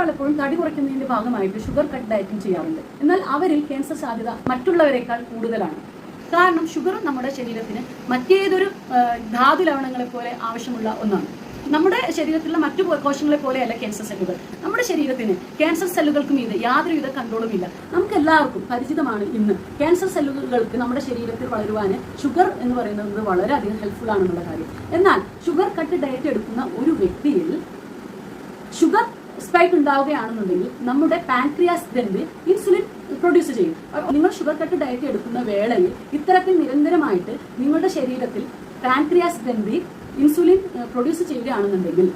പലപ്പോഴും തടി കുറയ്ക്കുന്നതിന്റെ ഭാഗമായിട്ട് ഷുഗർ കട്ട് ഡയറ്റും ചെയ്യാറുണ്ട്. എന്നാൽ അവരിൽ ക്യാൻസർ സാധ്യത മറ്റുള്ളവരെക്കാൾ കൂടുതലാണ്. കാരണം ഷുഗർ നമ്മുടെ ശരീരത്തിന് മറ്റേതൊരു ധാതു ലവണങ്ങളെ പോലെ ആവശ്യമുള്ള ഒന്നാണ്. നമ്മുടെ ശരീരത്തിലുള്ള മറ്റു കോശങ്ങളെ പോലെയല്ല ക്യാൻസർ സെല്ലുകൾ നമ്മുടെ ശരീരത്തിന് ക്യാൻസർ സെല്ലുകൾക്കും ഇത് യാതൊരുവിധ കൺട്രോളും ഇല്ല. നമുക്ക് എല്ലാവർക്കും പരിചിതമാണ് ഇന്ന് ക്യാൻസർ സെല്ലുകൾക്ക് നമ്മുടെ ശരീരത്തിൽ വളരുവാൻ ഷുഗർ എന്ന് പറയുന്നത് വളരെയധികം ഹെൽപ്ഫുൾ ആണെന്നുള്ള കാര്യം. എന്നാൽ ഷുഗർ കട്ട് ഡയറ്റ് എടുക്കുന്ന ഒരു വ്യക്തിയിൽ ഷുഗർ സ്പൈക്ക് ഉണ്ടാവുകയാണെന്നുണ്ടെങ്കിൽ നമ്മുടെ പാൻക്രിയാസ് ഗ്രന്ഥി ഇൻസുലിൻ പ്രൊഡ്യൂസ് ചെയ്യും. നിങ്ങൾ ഷുഗർ കട്ട് ഡയറ്റ് എടുക്കുന്ന വേളയിൽ ഇത്തരത്തിൽ നിരന്തരമായിട്ട് നിങ്ങളുടെ ശരീരത്തിൽ പാൻക്രിയാസ് ഗ്രന്ഥി ഇൻസുലിൻ പ്രൊഡ്യൂസ് ചെയ്യുകയാണെന്നുണ്ടെങ്കിൽ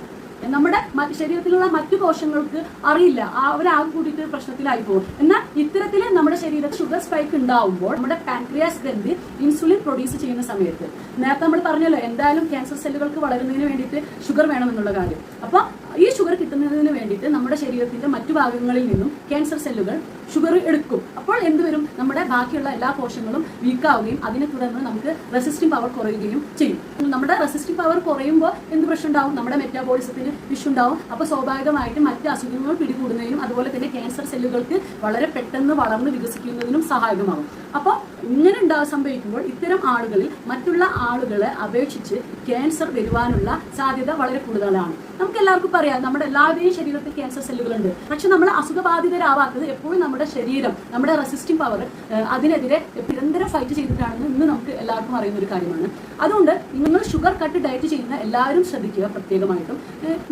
നമ്മുടെ ശരീരത്തിലുള്ള മറ്റു കോശങ്ങൾക്ക് അറിയില്ല. അവരാകെ കൂടിയിട്ട് പ്രശ്നത്തിലായി പോകും. എന്നാൽ ഇത്തരത്തിൽ നമ്മുടെ ശരീരത്തിൽ ഷുഗർ സ്പൈക്ക് ഉണ്ടാവുമ്പോൾ നമ്മുടെ പാൻക്രിയാസ് ഗ്രന്ഥി ഇൻസുലിൻ പ്രൊഡ്യൂസ് ചെയ്യുന്ന സമയത്ത് നേരത്തെ നമ്മൾ പറഞ്ഞല്ലോ എന്തായാലും ക്യാൻസർ സെല്ലുകൾക്ക് വളരുന്നതിന് വേണ്ടിയിട്ട് ഷുഗർ വേണമെന്നുള്ള കാര്യം. അപ്പോൾ ഈ ഷുഗർ കിട്ടുന്നതിന് വേണ്ടിയിട്ട് നമ്മുടെ ശരീരത്തിന്റെ മറ്റു ഭാഗങ്ങളിൽ നിന്നും ക്യാൻസർ സെല്ലുകൾ ഷുഗർ എടുക്കും. അപ്പോൾ എന്ത് വരും? നമ്മുടെ ബാക്കിയുള്ള എല്ലാ കോശങ്ങളും വീക്കാവുകയും അതിനെ തുടർന്ന് നമുക്ക് റെസിസ്റ്റിംഗ് പവർ കുറയുകയും ചെയ്യും. നമ്മുടെ റെസിസ്റ്റിംഗ് പവർ കുറയുമ്പോൾ എന്ത് പ്രശ്നം ഉണ്ടാവും നമ്മുടെ മെറ്റാബോളിസത്തിന് ഇഷ്യൂ ഉണ്ടാവും അപ്പോൾ സ്വാഭാവികമായിട്ടും മറ്റ് അസുഖങ്ങൾ പിടികൂടുന്നതിനും അതുപോലെ തന്നെ ക്യാൻസർ സെല്ലുകൾക്ക് വളരെ പെട്ടെന്ന് വളർന്ന് വികസിക്കുന്നതിനും സഹായകമാവും. അപ്പോൾ ഇങ്ങനെ ഉണ്ടാവും സംഭവിക്കുമ്പോൾ ഇത്തരം ആളുകളിൽ മറ്റുള്ള ആളുകളെ അപേക്ഷിച്ച് ക്യാൻസർ വരുവാനുള്ള സാധ്യത വളരെ കൂടുതലാണ്. നമുക്ക് എല്ലാവർക്കും പറയാം നമ്മുടെ എല്ലാവരുടെയും ശരീരത്തിൽ ക്യാൻസർ സെല്ലുകളുണ്ട് പക്ഷെ നമ്മൾ അസുഖബാധിതരാവാത്തത് എപ്പോഴും നമ്മുടെ ശരീരം നമ്മുടെ റെസിസ്റ്റിംഗ് പവർ അതിനെതിരെ നിരന്തരം ഫൈറ്റ് ചെയ്തിട്ടാണെന്ന് ഇന്ന് നമുക്ക് എല്ലാവർക്കും അറിയുന്ന ഒരു കാര്യമാണ്. അതുകൊണ്ട് നിങ്ങൾ ഷുഗർ കട്ട് ഡയറ്റ് ചെയ്യുന്ന എല്ലാവരും ശ്രദ്ധിക്കുക പ്രത്യേകമായിട്ടും.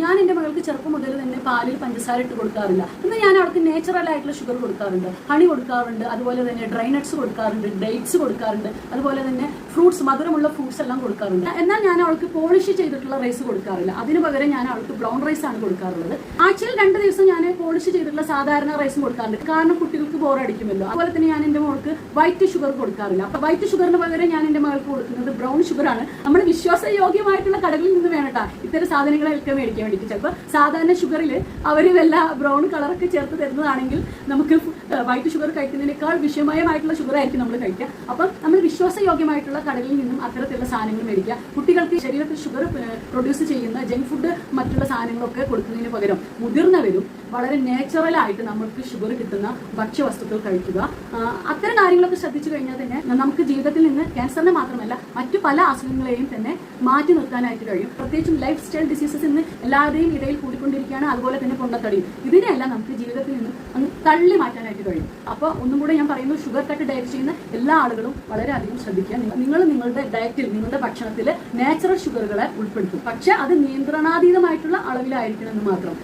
ഞാൻ എന്റെ മകൾക്ക് ചെറുപ്പം മുതൽ തന്നെ പാലിൽ പഞ്ചസാര ഇട്ട് കൊടുക്കാറില്ല. ഇന്ന് ഞാൻ അവർക്ക് നേച്ചുറൽ ആയിട്ടുള്ള ഷുഗർ കൊടുക്കാറുണ്ട്. ഹണി കൊടുക്കാറുണ്ട് അതുപോലെ തന്നെ ഡ്രൈ നട്ട്സ് കൊടുക്കാറുണ്ട് ഡേറ്റ്സ് കൊടുക്കാറുണ്ട് അതുപോലെ തന്നെ ഫ്രൂട്ട്സ് മധുരമുള്ള ഫ്രൂട്ട്സ് എല്ലാം കൊടുക്കാറുണ്ട്. എന്നാൽ ഞാൻ അവൾക്ക് പോളിഷ് ചെയ്തിട്ടുള്ള റൈസ് കൊടുക്കാറില്ല. അതിനു പകരം ഞാൻ അവൾക്ക് ബ്രൗൺ റൈസ് ആണ് കൊടുക്കാറുള്ളത്. ആക്ച്വലി രണ്ട് ദിവസം ഞാൻ പോളിഷ് ചെയ്തിട്ടുള്ള സാധാരണ റൈസും കൊടുക്കാറുണ്ട്. കാരണം കുട്ടികൾക്ക് ബോർ അടിക്കുമല്ലോ. അതുപോലെ തന്നെ ഞാൻ എന്റെ മോൾക്ക് വൈറ്റ് ഷുഗർ കൊടുക്കാറില്ല. അപ്പൊ വൈറ്റ് ഷുഗറിന് പകരം ഞാൻ എന്റെ മകൾക്ക് കൊടുക്കുന്നത് ബ്രൗൺ ഷുഗർ ആണ്. നമ്മൾ വിശ്വാസയോഗ്യമായിട്ടുള്ള കടകളിൽ നിന്ന് വേണട്ടാ ഇത്തരം സാധനങ്ങളൊക്കെ മേടിക്കാൻ വേണ്ടിയിട്ട്. ചിലപ്പോൾ സാധാരണ ഷുഗറിൽ അവർ വല്ല ബ്രൗൺ കളറൊക്കെ ചേർത്ത് തരുന്നതാണെങ്കിൽ നമുക്ക് വൈറ്റ് ഷുഗർ കഴിക്കുന്നതിനേക്കാൾ വിഷമയമായിട്ടുള്ള ഷുഗർ ആയിരിക്കും നമ്മൾ കഴിക്കുക. അപ്പം നമ്മൾ വിശ്വാസയോഗ്യമായിട്ടുള്ള കടകളിൽ നിന്നും അത്തരത്തിലുള്ള സാധനങ്ങൾ മേടിക്കുക. കുട്ടികൾക്ക് ശരീരത്തിൽ ഷുഗർ പ്രൊഡ്യൂസ് ചെയ്യുന്ന ജങ്ക് ഫുഡ് മറ്റുള്ള സാധനങ്ങളൊക്കെ കൊടുക്കുന്നതിന് പകരം മുതിർന്നവരും വളരെ നാച്ചുറലായിട്ട് നമുക്ക് ഷുഗർ കിട്ടുന്ന ഭക്ഷ്യവസ്തുക്കൾ കഴിക്കുക. അത്തരം കാര്യങ്ങളൊക്കെ ശ്രദ്ധിച്ചു കഴിഞ്ഞാൽ തന്നെ നമുക്ക് ജീവിതത്തിൽ നിന്ന് ക്യാൻസറിനെ മാത്രമല്ല മറ്റു പല അസുഖങ്ങളെയും തന്നെ മാറ്റി നിർത്താനായിട്ട് കഴിയും. പ്രത്യേകിച്ചും ലൈഫ് സ്റ്റൈൽ ഡിസീസസ് ഇന്ന് എല്ലാവരുടെയും ഇടയിൽ കൂടിക്കൊണ്ടിരിക്കുകയാണ് അതുപോലെ തന്നെ പൊണ്ണത്തടിയും. ഇതിനെയെല്ലാം നമുക്ക് ജീവിതത്തിൽ നിന്ന് അങ്ങ് തള്ളി മാറ്റാനായിട്ട് കഴിയും. അപ്പോൾ ഒന്നും കൂടെ ഞാൻ പറയുന്നു ഷുഗർ കട്ട് ഡയറ്റ് ചെയ്യുന്ന എല്ലാ ആളുകളും വളരെയധികം ശ്രദ്ധിക്കുക. നിങ്ങൾ- നിങ്ങളുടെ ഡയറ്റിൽ നിങ്ങളുടെ ഭക്ഷണത്തിൽ നാച്ചുറൽ ഷുഗറുകളെ ഉൾപ്പെടുത്തും. പക്ഷെ അത് നിയന്ത്രണാതീതമായിട്ടുള്ള അളവിലായിരിക്കണം എന്ന് മാത്രം.